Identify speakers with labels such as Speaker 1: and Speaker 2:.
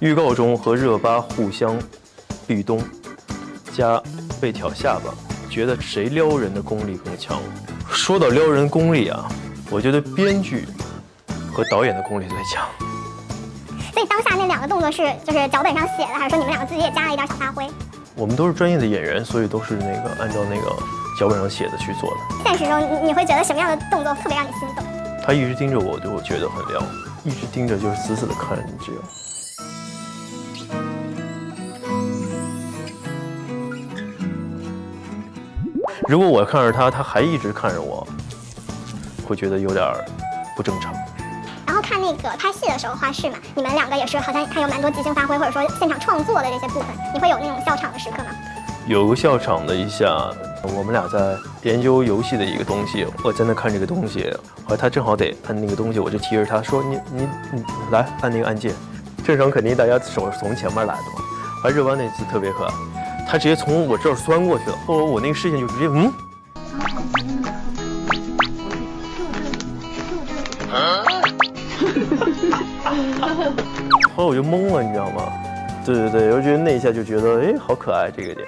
Speaker 1: 预告中和热巴互相壁咚，加被挑下巴，觉得谁撩人的功力更强？说到撩人功力啊，我觉得编剧和导演的功力最强。
Speaker 2: 所以当下那两个动作是就是脚本上写的，还是说你们两个自己也加了一点小发挥？
Speaker 1: 我们都是专业的演员，所以都是那个按照那个脚本上写的去做的。
Speaker 2: 现实中你你会觉得什么样的动作特别让你心动？
Speaker 1: 他一直盯着我，就我觉得很撩，一直盯着就是死死的看着你这样。如果我看着他，他还一直看着我，会觉得有点儿不正常。
Speaker 2: 然后看那个拍戏的时候花絮嘛，你们两个也是好像还有蛮多即兴发挥或者说现场创作的这些部分，你会有那种笑场的时刻吗？
Speaker 1: 有个笑场的一下，我们俩在研究游戏的一个东西，我在那看这个东西，后来他正好得按那个东西，我就提示他说你你你来按那个按键，正常肯定大家手是从前面来的嘛，后来热巴那次特别可爱，他直接从我这儿钻过去了，后来我那个视线就直接嗯。后来我就懵了，你知道吗？对对对，我觉得那一下就觉得，哎，好可爱这个点。